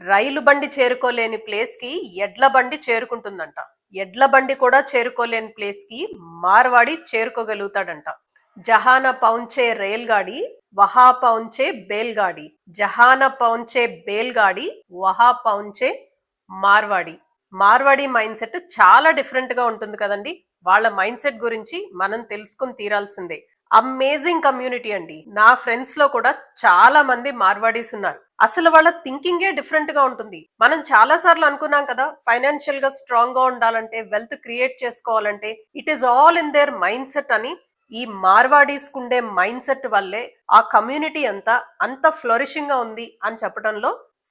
రైలు బండి చేరుకోలేని ప్లేస్కి ఎడ్ల బండి చేరుకుంటుందంట. ఎడ్ల బండి కూడా చేరుకోలేని ప్లేస్కి మార్వాడి చేరుకోగలుగుతాడంట. జహాన పౌంచే రైల్గాడి వహా పౌంచే బేల్గాడి. జహాన పౌంచే బేల్గాడి వహా పౌంచే మార్వాడి. మార్వాడి మైండ్ సెట్ చాలా డిఫరెంట్గా ఉంటుంది కదండి. వాళ్ళ మైండ్ సెట్ గురించి మనం తెలుసుకుని తీరాల్సిందే. అమేజింగ్ కమ్యూనిటీ అండి. నా ఫ్రెండ్స్లో కూడా చాలా మంది మార్వాడీస్ ఉన్నారు. అసలు వాళ్ళ థింకింగే డిఫరెంట్గా ఉంటుంది. మనం చాలా సార్లు అనుకున్నాం కదా ఫైనాన్షియల్గా స్ట్రాంగ్గా ఉండాలంటే వెల్త్ క్రియేట్ చేసుకోవాలంటే it is all in their mindset అని ఈ మార్వాడీస్కుండే మైండ్ సెట్ వల్లే ఆ కమ్యూనిటీ అంతా అంత ఫ్లోరిషింగ్గా ఉంది అని చెప్పడంలో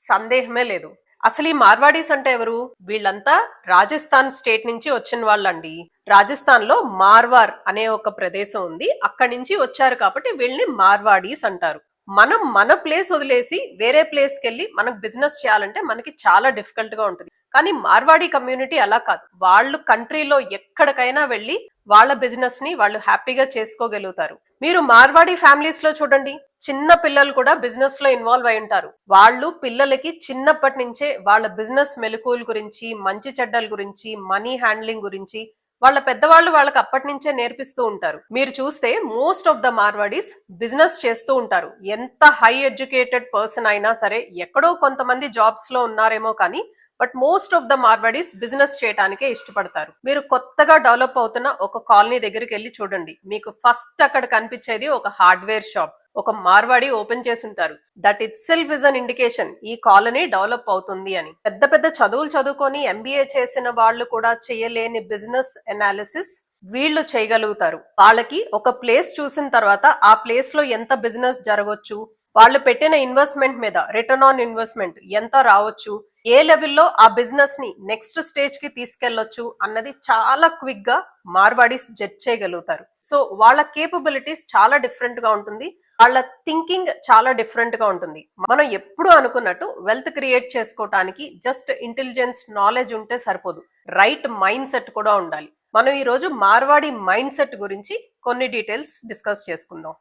సందేహమే లేదు. అసలు ఈ మార్వాడీస్ అంటే ఎవరు? వీళ్ళంతా రాజస్థాన్ స్టేట్ నుంచి వచ్చిన వాళ్ళండి. రాజస్థాన్లో మార్వార్ అనే ఒక ప్రదేశం ఉంది. అక్కడి నుంచి వచ్చారు కాబట్టి వీళ్ళని మార్వాడీస్ అంటారు. మనం మన ప్లేస్ వదిలేసి వేరే ప్లేస్కి వెళ్ళి మనకు బిజినెస్ చేయాలంటే మనకి చాలా డిఫికల్ట్గా ఉంటుంది. కానీ మార్వాడి కమ్యూనిటీ అలా కాదు. వాళ్ళు కంట్రీలో ఎక్కడికైనా వెళ్ళి వాళ్ళ బిజినెస్ని వాళ్ళు హ్యాపీగా చేసుకోగలుగుతారు. మీరు మార్వాడి ఫ్యామిలీస్లో చూడండి. చిన్న పిల్లలు కూడా బిజినెస్లో ఇన్వాల్వ్ అయి ఉంటారు. వాళ్ళు పిల్లలకి చిన్నప్పటి నుంచే వాళ్ళ బిజినెస్ మెలకువల గురించి మంచి చెడ్డల గురించి మనీ హ్యాండ్లింగ్ గురించి వాళ్ళ పెద్దవాళ్ళు వాళ్ళకి అప్పటి నుంచే నేర్పిస్తూ ఉంటారు. మీరు చూస్తే most of the Marwadis business చేస్తూ ఉంటారు. ఎంత హై ఎడ్యుకేటెడ్ పర్సన్ అయినా సరే ఎక్కడో కొంతమంది జాబ్స్లో ఉన్నారేమో కానీ but most of the Marwadis business చేయడానికే ఇష్టపడతారు. మీరు కొత్తగా డెవలప్ అవుతున్న ఒక కాలనీ దగ్గరికి వెళ్ళి చూడండి. మీకు ఫస్ట్ అక్కడ కనిపించేది ఒక హార్డ్వేర్ షాప్ ఒక మార్వాడి ఓపెన్ చేసి ఉంటారు that itself is an indication ఈ కాలనీ డెవలప్ అవుతుంది అని. పెద్ద పెద్ద చదువులు చదువుకొని ఎంబీఏ చేసిన వాళ్ళు కూడా చేయలేని బిజినెస్ అనాలిసిస్ వీళ్ళు చేయగలుగుతారు. వాళ్ళకి ఒక ప్లేస్ చూసిన తర్వాత ఆ ప్లేస్లో ఎంత బిజినెస్ జరగవచ్చు వాళ్ళు పెట్టిన ఇన్వెస్ట్మెంట్ మీద రిటర్న్ ఆన్ ఇన్వెస్ట్మెంట్ ఎంత రావచ్చు ఏ లెవెల్లో ఆ బిజినెస్ని నెక్స్ట్ స్టేజ్కి తీసుకెళ్ళొచ్చు అన్నది చాలా క్విక్గా మార్వాడీస్ జడ్జ్ చేయగలుగుతారు. సో వాళ్ళ కేపబిలిటీస్ చాలా డిఫరెంట్గా ఉంటుంది. వాళ్ళ థింకింగ్ చాలా డిఫరెంట్గా ఉంటుంది. మనం ఎప్పుడు అనుకున్నట్టు వెల్త్ క్రియేట్ చేసుకోవటానికి జస్ట్ ఇంటెలిజెన్స్ నాలెడ్జ్ ఉంటే సరిపోదు. రైట్ మైండ్ సెట్ కూడా ఉండాలి. మనం ఈ రోజు మార్వాడి మైండ్ సెట్ గురించి కొన్ని డీటెయిల్స్ డిస్కస్ చేసుకుందాం.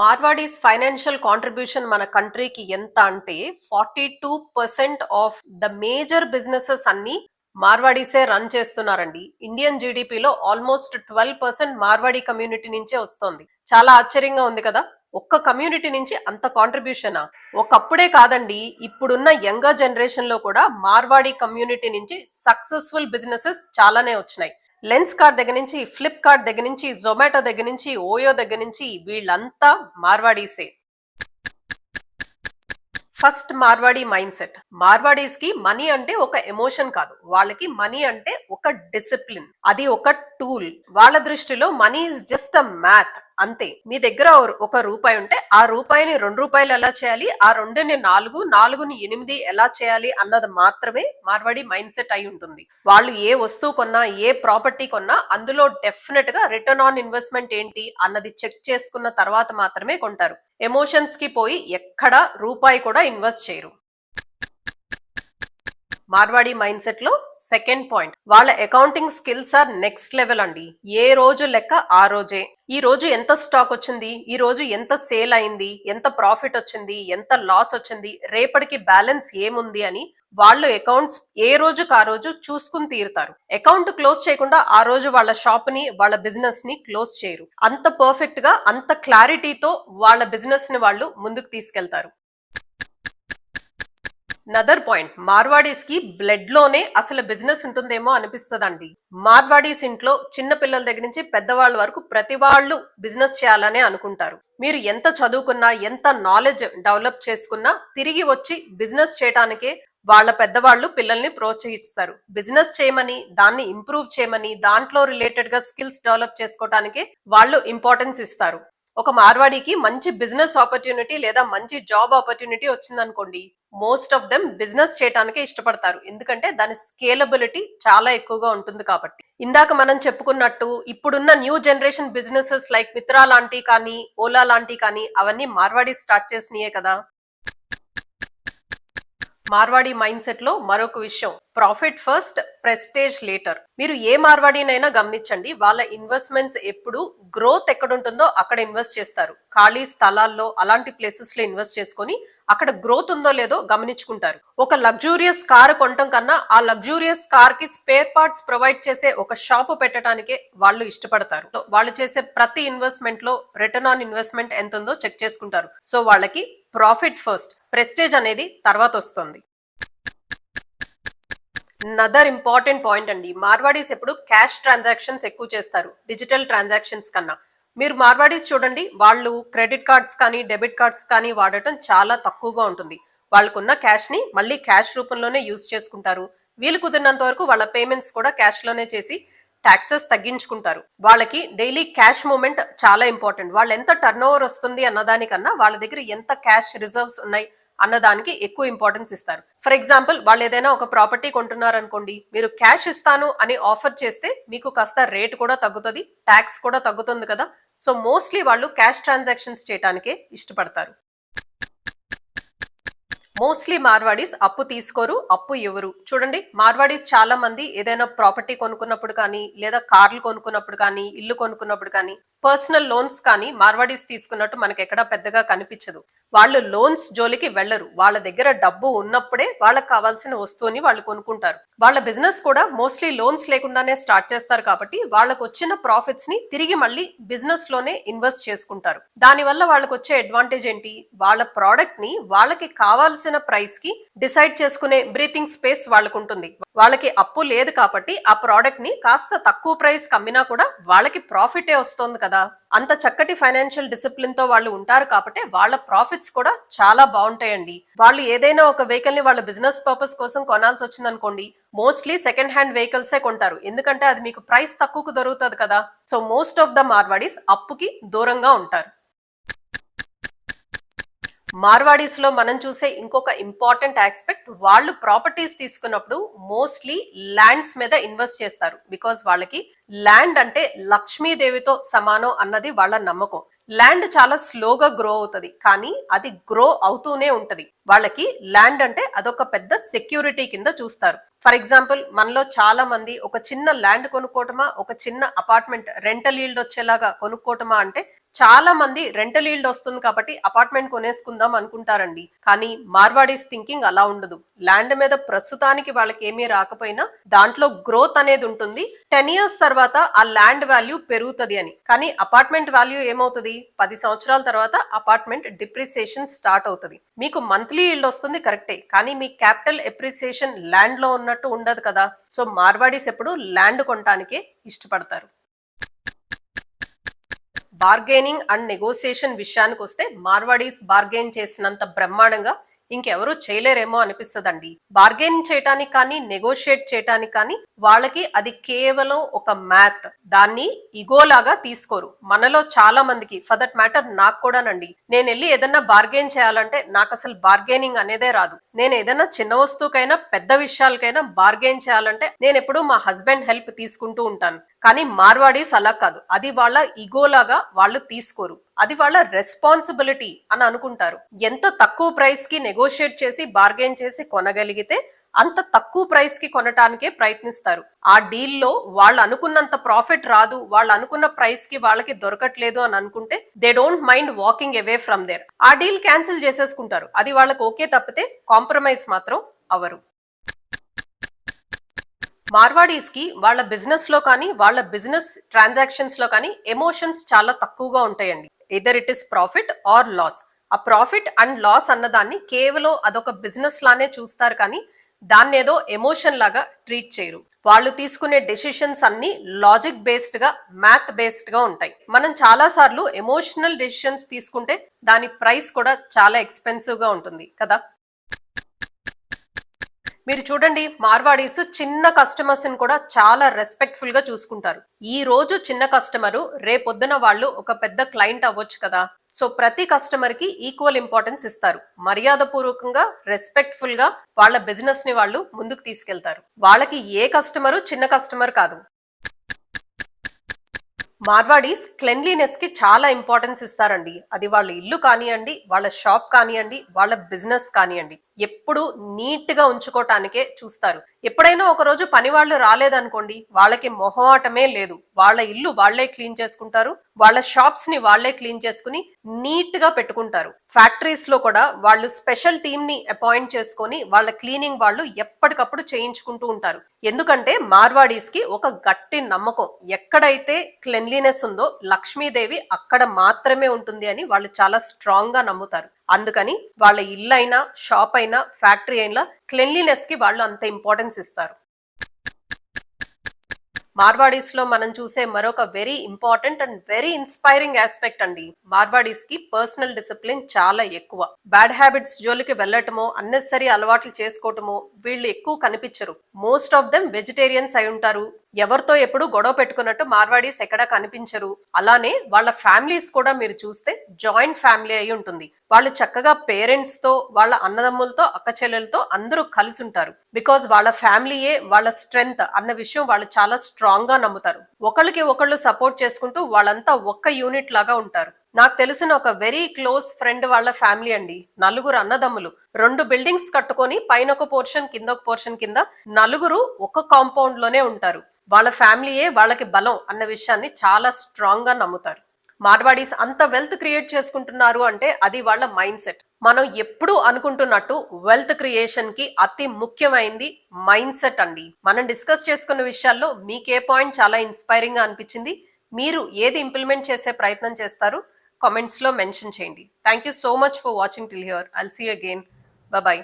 మార్వాడీస్ ఫైనాన్షియల్ కాంట్రిబ్యూషన్ మన కంట్రీకి ఎంత అంటే forty two percent of the major businesses అన్ని మార్వాడీసే రన్ చేస్తున్నారండి. ఇండియన్ జీడిపిలో almost twelve percent Marwadi community నుంచే వస్తోంది. చాలా ఆశ్చర్యంగా ఉంది కదా? ఒక్క కమ్యూనిటీ నుంచి అంత కాంట్రిబ్యూషనా? ఒకప్పుడే కాదండి ఇప్పుడున్న యంగర్ జనరేషన్లో కూడా మార్వాడీ కమ్యూనిటీ నుంచి సక్సెస్ఫుల్ బిజినెసెస్ చాలానే వచ్చినాయి. లెన్స్ కార్డ్ దగ్గర నుంచి ఫ్లిప్ కార్డ్ దగ్గర నుంచి జొమాటో దగ్గర నుంచి ఓయో దగ్గర నుంచి వీళ్ళంతా మార్వాడీసే ఫస్ట్ మార్వాడీ మైండ్ సెట్. మార్వాడీస్కి మనీ అంటే ఒక ఎమోషన్ కాదు. వాళ్ళకి మనీ అంటే ఒక డిసిప్లిన్. అది ఒక టూల్. వాళ్ళ దృష్టిలో money is just a math. అంతే. మీ దగ్గర ఒక రూపాయి ఉంటే ఆ రూపాయిని రెండు రూపాయలు ఎలా చేయాలి? ఆ రెండుని నాలుగు నాలుగుని ఎనిమిది ఎలా చేయాలి అన్నది మాత్రమే మార్వాడి మైండ్ సెట్ అయి ఉంటుంది. వాళ్ళు ఏ వస్తువు కొన్నా ఏ ప్రాపర్టీ కొన్నా అందులో డెఫినెట్గా రిటర్న్ ఆన్ ఇన్వెస్ట్మెంట్ ఏంటి అన్నది చెక్ చేసుకున్న తర్వాత మాత్రమే కొంటారు. ఎమోషన్స్కి పోయి ఎక్కడ రూపాయి కూడా ఇన్వెస్ట్ చేయరు. మార్వాడి మైండ్ సెట్లో సెకండ్ పాయింట్ వాళ్ళ accounting skills are next level అండి. ఏ రోజు లెక్క ఆ రోజే. ఈ రోజు ఎంత స్టాక్ వచ్చింది? ఈ రోజు ఎంత సేల్ అయింది? ఎంత ప్రాఫిట్ వచ్చింది? ఎంత లాస్ వచ్చింది? రేపటికి బ్యాలెన్స్ ఏముంది అని వాళ్ళు అకౌంట్స్ ఏ రోజుకు ఆ రోజు చూసుకుని తీరుతారు. అకౌంట్ క్లోజ్ చేయకుండా ఆ రోజు వాళ్ళ షాప్ని వాళ్ళ బిజినెస్ని క్లోజ్ చేయరు. అంత పర్ఫెక్ట్గా అంత క్లారిటీతో వాళ్ళ బిజినెస్ని వాళ్ళు ముందుకు తీసుకెళ్తారు. నదర్ పాయింట్ మార్వాడీస్కి బ్లడ్లోనే అసలు బిజినెస్ ఉంటుందేమో అనిపిస్తుందండి. మార్వాడీస్ ఇంట్లో చిన్న పిల్లల దగ్గర నుంచి పెద్దవాళ్ళ వరకు ప్రతి వాళ్ళు బిజినెస్ చేయాలనే అనుకుంటారు. మీరు ఎంత చదువుకున్నా ఎంత నాలెడ్జ్ డెవలప్ చేసుకున్నా తిరిగి వచ్చి బిజినెస్ చేయటానికే వాళ్ళ పెద్దవాళ్ళు పిల్లల్ని ప్రోత్సహిస్తారు. బిజినెస్ చేయమని దాన్ని ఇంప్రూవ్ చేయమని దాంట్లో రిలేటెడ్గా స్కిల్స్ డెవలప్ చేసుకోవటానికే వాళ్ళు ఇంపార్టెన్స్ ఇస్తారు. ఒక మార్వాడికి మంచి బిజినెస్ ఆపర్చునిటీ లేదా మంచి జాబ్ ఆపర్చునిటీ వచ్చిందనుకోండి మోస్ట్ ఆఫ్ దెమ్ బిజినెస్ చేయటానికే ఇష్టపడతారు. ఎందుకంటే దాని స్కేలబిలిటీ చాలా ఎక్కువగా ఉంటుంది కాబట్టి. ఇందాక మనం చెప్పుకున్నట్టు ఇప్పుడున్న new generation businesses like Myntra లాంటి కానీ ఓలా లాంటి కానీ అవన్నీ మార్వాడి స్టార్ట్ చేసినాయే కదా. మార్వాడి మైండ్ సెట్లో మరొక విషయం. ప్రాఫిట్ ఫస్ట్ ప్రెస్టేజ్ లేటర్ మీరు ఏ మార్వాడినైనా గమనించండి వాళ్ళ ఇన్వెస్ట్మెంట్స్ ఎప్పుడు గ్రోత్ ఎక్కడ ఉంటుందో అక్కడ ఇన్వెస్ట్ చేస్తారు. ఖాళీ స్థలాల్లో అలాంటి ప్లేసెస్లో ఇన్వెస్ట్ చేసుకొని అక్కడ గ్రోత్ ఉందో లేదో గమనించుకుంటారు. ఒక లగ్జూరియస్ కార్ కొనటం కన్నా ఆ లగ్జూరియస్ కార్కి స్పేర్ పార్ట్స్ ప్రొవైడ్ చేసే ఒక షాప్ పెట్టడానికే వాళ్ళు ఇష్టపడతారు. వాళ్ళు చేసే ప్రతి ఇన్వెస్ట్మెంట్లో రిటర్న్ ఆన్ ఇన్వెస్ట్మెంట్ ఎంత ఉందో చెక్ చేసుకుంటారు. సో వాళ్ళకి ప్రాఫిట్ ఫస్ట్ ప్రెస్టేజ్ అనేది తర్వాత వస్తుంది. నదర్ ఇంపార్టెంట్ పాయింట్ అండి. మార్వాడీస్ ఎప్పుడు క్యాష్ ట్రాన్సాక్షన్స్ ఎక్కువ చేస్తారు డిజిటల్ ట్రాన్సాక్షన్స్ కన్నా. మీరు మార్వాడీస్ చూడండి వాళ్ళు క్రెడిట్ కార్డ్స్ కానీ డెబిట్ కార్డ్స్ కానీ వాడటం చాలా తక్కువగా ఉంటుంది. వాళ్ళకున్న క్యాష్ని మళ్ళీ క్యాష్ రూపంలోనే యూజ్ చేసుకుంటారు. వీలు కుదిరినంత వరకు వాళ్ళ పేమెంట్స్ కూడా క్యాష్లోనే చేసి ట్యాక్సెస్ తగ్గించుకుంటారు. వాళ్ళకి డైలీ క్యాష్ మూమెంట్ చాలా ఇంపార్టెంట్ వాళ్ళు ఎంత టర్న్ ఓవర్ వస్తుంది అన్నదానికన్నా వాళ్ళ దగ్గర ఎంత క్యాష్ రిజర్వ్స్ ఉన్నాయి అన్నదానికి ఎక్కువ ఇంపార్టెన్స్ ఇస్తారు. ఫర్ ఎగ్జాంపుల్ వాళ్ళు ఏదైనా ఒక ప్రాపర్టీ కొంటున్నారు అనుకోండి మీరు క్యాష్ ఇస్తాను అని ఆఫర్ చేస్తే మీకు కాస్త రేట్ కూడా తగ్గుతుంది ట్యాక్స్ కూడా తగ్గుతుంది కదా. సో మోస్ట్లీ వాళ్ళు క్యాష్ ట్రాన్సాక్షన్స్ చేయడానికే ఇష్టపడతారు. మోస్ట్లీ మార్వాడీస్ అప్పు తీసుకోరు అప్పు ఇవ్వరు. చూడండి మార్వాడీస్ చాలా మంది ఏదైనా ప్రాపర్టీ కొనుక్కున్నప్పుడు కానీ లేదా కార్లు కొనుక్కున్నప్పుడు కానీ ఇల్లు కొనుక్కున్నప్పుడు కానీ పర్సనల్ లోన్స్ కానీ మార్వాడీస్ తీసుకున్నట్టు మనకి ఎక్కడా పెద్దగా కనిపించదు. వాళ్ళు లోన్స్ జోలికి వెళ్ళరు వాళ్ళ దగ్గర డబ్బు ఉన్నప్పుడే వాళ్ళకి కావాల్సిన వస్తువుని వాళ్ళు కొనుక్కుంటారు. వాళ్ళ బిజినెస్ కూడా మోస్ట్లీ లోన్స్ లేకుండానే స్టార్ట్ చేస్తారు కాబట్టి వాళ్ళకు వచ్చిన ప్రాఫిట్స్ని తిరిగి మళ్ళీ బిజినెస్లోనే ఇన్వెస్ట్ చేసుకుంటారు. దానివల్ల వాళ్ళకి వచ్చే అడ్వాంటేజ్ ఏంటి? వాళ్ళ ప్రోడక్ట్ని వాళ్ళకి కావాల్సిన ప్రైస్కి డిసైడ్ చేసుకునే బ్రీతింగ్ స్పేస్ వాళ్ళకు ఉంటుంది. వాళ్ళకి అప్పు లేదు కాబట్టి ఆ ప్రోడక్ట్ని కాస్త తక్కువ ప్రైస్ కమ్మినా కూడా వాళ్ళకి ప్రాఫిటే వస్తుంది కదా. అంత చక్కటి ఫైనాన్షియల్ డిసిప్లిన్తో వాళ్ళు ఉంటారు కాబట్టి వాళ్ళ ప్రాఫిట్స్ కూడా చాలా బాగుంటాయండి. వాళ్ళు ఏదైనా ఒక వెహికల్ని వాళ్ళ బిజినెస్ పర్పస్ కోసం కొనాల్సి వచ్చింది అనుకోండి మోస్ట్లీ సెకండ్ హ్యాండ్ వెహికల్సే కొంటారు. ఎందుకంటే అది మీకు ప్రైస్ తక్కువకు దొరుకుతుంది కదా? So most of the Marwadis అప్పుకి దూరంగా ఉంటారు. మార్వాడీస్లో మనం చూసే ఇంకొక ఇంపార్టెంట్ ఆస్పెక్ట్ వాళ్ళు ప్రాపర్టీస్ తీసుకున్నప్పుడు మోస్ట్లీ ల్యాండ్స్ మీద ఇన్వెస్ట్ చేస్తారు. బికాస్ వాళ్ళకి ల్యాండ్ అంటే లక్ష్మీదేవితో సమానం అన్నది వాళ్ళ నమ్మకం. ల్యాండ్ చాలా స్లోగా గ్రో అవుతది. కానీ అది గ్రో అవుతూనే ఉంటది. వాళ్ళకి ల్యాండ్ అంటే అదొక పెద్ద సెక్యూరిటీ కింద చూస్తారు. ఫర్ ఎగ్జాంపుల్ మనలో చాలా మంది ఒక చిన్న ల్యాండ్ కొనుక్కోవటమా ఒక చిన్న అపార్ట్మెంట్ రెంటల్ ఈల్డ్ వచ్చేలాగా కొనుక్కోవటమా అంటే చాలా మంది రెంటల్ ఈల్డ్ వస్తుంది కాబట్టి అపార్ట్మెంట్ కొనేసుకుందాం అనుకుంటారండి. కానీ మార్వాడీస్ థింకింగ్ అలా ఉండదు. ల్యాండ్ మీద ప్రస్తుతానికి వాళ్ళకి ఏమీ రాకపోయినా దాంట్లో గ్రోత్ అనేది ఉంటుంది. టెన్ ఇయర్స్ తర్వాత ఆ ల్యాండ్ వాల్యూ పెరుగుతుంది అని. కానీ అపార్ట్మెంట్ వాల్యూ ఏమవుతుంది? పది సంవత్సరాల తర్వాత అపార్ట్మెంట్ డిప్రిసియేషన్ స్టార్ట్ అవుతుంది. మీకు మంత్లీ ఈల్డ్ వస్తుంది కరెక్టే కానీ మీ క్యాపిటల్ ఎప్రిసియేషన్ ల్యాండ్లో ఉన్నట్టు ఉండదు కదా. సో మార్వాడీస్ ఎప్పుడు ల్యాండ్ కొనటానికే ఇష్టపడతారు. బార్గెనింగ్ అండ్ నెగోసియేషన్ విషయానికి వస్తే మార్వాడీస్ బార్గెన్ చేసినంత బ్రహ్మాండంగా ఇంకెవరూ చేయలేరేమో అనిపిస్తదండి. బార్గెన్ చేయటానికి కానీ నెగోషియేట్ చేయటానికి కానీ వాళ్ళకి అది కేవలం ఒక మ్యాథ్ దాన్ని ఇగోలాగా తీసుకోరు. మనలో చాలా మందికి ఫర్ దట్ మ్యాటర్ నాకు కూడానండి. నేను వెళ్ళి ఏదన్నా బార్గెన్ చేయాలంటే నాకు అసలు బార్గెనింగ్ అనేదే రాదు. నేను ఏదైనా చిన్న వస్తువుకైనా పెద్ద విషయాలకైనా బార్గెన్ చేయాలంటే నేను ఎప్పుడూ మా హస్బెండ్ హెల్ప్ తీసుకుంటూ ఉంటాను. కానీ మార్వాడీస్ అలా కాదు. అది వాళ్ళ ఇగోలాగా వాళ్ళు తీసుకోరు. అది వాళ్ళ రెస్పాన్సిబిలిటీ అని అనుకుంటారు. ఎంత తక్కువ ప్రైస్కి నెగోషియేట్ చేసి బార్గెన్ చేసి కొనగలిగితే అంత తక్కువ ప్రైస్కి కొనటానికే ప్రయత్నిస్తారు. ఆ డీల్లో వాళ్ళు అనుకున్నంత ప్రాఫిట్ రాదు వాళ్ళు అనుకున్న ప్రైస్కి వాళ్ళకి దొరకట్లేదు అని అనుకుంటే they don't mind walking away from there ఆ డీల్ క్యాన్సిల్ చేసేసుకుంటారు. అది వాళ్ళకి ఓకే తప్పితే కాంప్రమైజ్ మాత్రం అవరు మార్వాడీస్కి వాళ్ళ బిజినెస్లో కానీ వాళ్ళ బిజినెస్ ట్రాన్సాక్షన్స్లో కానీ ఎమోషన్స్ చాలా తక్కువగా ఉంటాయండి. Either it is profit or loss ఆ ప్రాఫిట్ అండ్ లాస్ అన్నదాన్ని కేవలం అదొక బిజినెస్ లానే చూస్తారు కానీ దాన్ని ఏదో ఎమోషన్ లాగా ట్రీట్ చేయరు. వాళ్ళు తీసుకునే డెసిషన్స్ అన్ని లాజిక్ బేస్డ్గా మ్యాథ్ బేస్డ్గా ఉంటాయి. మనం చాలా సార్లు ఎమోషనల్ డెసిషన్స్ తీసుకుంటే దాని ప్రైస్ కూడా చాలా ఎక్స్పెన్సివ్గా ఉంటుంది కదా? మీరు చూడండి మార్వాడీస్ చిన్న కస్టమర్స్ని కూడా చాలా రెస్పెక్ట్ఫుల్గా చూసుకుంటారు. ఈ రోజు చిన్న కస్టమర్ రేపొద్దున వాళ్ళు ఒక పెద్ద క్లయింట్ అవ్వచ్చు కదా. సో ప్రతి కస్టమర్కి ఈక్వల్ ఇంపార్టెన్స్ ఇస్తారు. మర్యాద పూర్వకంగా రెస్పెక్ట్ఫుల్గా వాళ్ళ బిజినెస్ని వాళ్ళు ముందుకు తీసుకెళ్తారు. వాళ్ళకి ఏ కస్టమరు చిన్న కస్టమర్ కాదు. మార్వాడీస్ క్లెన్లీనెస్కి చాలా ఇంపార్టెన్స్ ఇస్తారండి. అది వాళ్ళ ఇల్లు కానివ్వండి వాళ్ళ షాప్ కానివ్వండి వాళ్ళ బిజినెస్ కానివ్వండి. ఎప్పుడు నీట్గా ఉంచుకోవటానికే చూస్తారు. ఎప్పుడైనా ఒక రోజు పని వాళ్ళు రాలేదనుకోండి వాళ్ళకి మొహమాటమే లేదు. వాళ్ళ ఇల్లు వాళ్ళే క్లీన్ చేసుకుంటారు వాళ్ళ షాప్స్ని వాళ్ళే క్లీన్ చేసుకుని నీట్గా పెట్టుకుంటారు. ఫ్యాక్టరీస్లో కూడా వాళ్ళు స్పెషల్ టీమ్ని అపాయింట్ చేసుకొని వాళ్ళ క్లీనింగ్ వాళ్ళు ఎప్పటికప్పుడు చేయించుకుంటూ ఉంటారు. ఎందుకంటే మార్వాడీస్కి ఒక గట్టి నమ్మకం. ఎక్కడైతే క్లెన్లీనెస్ ఉందో లక్ష్మీదేవి అక్కడ మాత్రమే ఉంటుంది అని వాళ్ళు చాలా స్ట్రాంగ్గా నమ్ముతారు. అందుకని వాళ్ళ ఇల్లు అయినా షాప్ అయినా ఫ్యాక్టరీ అయినా క్లెన్లీనెస్కి వాళ్ళు అంత ఇంపార్టెన్స్ ఇస్తారు. మార్వాడీస్లో మనం చూసే మరొక very important and very inspiring aspect అండి. మార్వాడీస్కి పర్సనల్ డిసిప్లిన్ చాలా ఎక్కువ. బ్యాడ్ హ్యాబిట్స్ జోలికి వెళ్ళటమో అన్నెసరీ అలవాట్లు చేసుకోవటమో వీళ్ళు ఎక్కువ కనిపించరు. మోస్ట్ ఆఫ్ దెమ్ వెజిటేరియన్స్ అయి ఉంటారు. ఎవరితో ఎప్పుడు గొడవ పెట్టుకున్నట్టు మార్వాడీస్ ఎక్కడా కనిపించరు. అలానే వాళ్ళ ఫ్యామిలీస్ కూడా మీరు చూస్తే జాయింట్ ఫ్యామిలీ అయి ఉంటుంది. వాళ్ళు చక్కగా పేరెంట్స్తో వాళ్ళ అన్నదమ్ములతో అక్క చెల్లెలతో అందరూ కలిసి ఉంటారు. బికాజ్ వాళ్ళ ఫ్యామిలీయే వాళ్ళ స్ట్రెంగ్త్ అన్న విషయం వాళ్ళు చాలా స్ట్రాంగ్గా నమ్ముతారు. ఒకళ్ళకి ఒకళ్ళు సపోర్ట్ చేసుకుంటూ వాళ్ళంతా ఒక్క యూనిట్ లాగా ఉంటారు. నాకు తెలిసిన ఒక వెరీ క్లోజ్ ఫ్రెండ్ వాళ్ళ ఫ్యామిలీ అండి. నలుగురు అన్నదమ్ములు. రెండు బిల్డింగ్స్ కట్టుకొని పైన ఒక పోర్షన్ కింద ఒక పోర్షన్ కింద నలుగురు ఒక కాంపౌండ్లోనే ఉంటారు. వాళ్ళ ఫ్యామిలీయే వాళ్ళకి బలం అన్న విషయాన్ని చాలా స్ట్రాంగ్గా నమ్ముతారు. మార్వాడీస్ అంత వెల్త్ క్రియేట్ చేసుకుంటున్నారు అంటే అది వాళ్ళ మైండ్ సెట్ మనం ఎప్పుడు అనుకుంటున్నట్టు వెల్త్ క్రియేషన్కి అతి ముఖ్యమైనది మైండ్ సెట్ అండి. మనం డిస్కస్ చేసుకున్న విషయాల్లో మీకే పాయింట్ చాలా ఇన్స్పైరింగ్గా అనిపించింది. మీరు ఏది ఇంప్లిమెంట్ చేసే ప్రయత్నం చేస్తారు? కామెంట్స్లో మెన్షన్ చేయండి. Thank you so much for watching till here I'll see again bye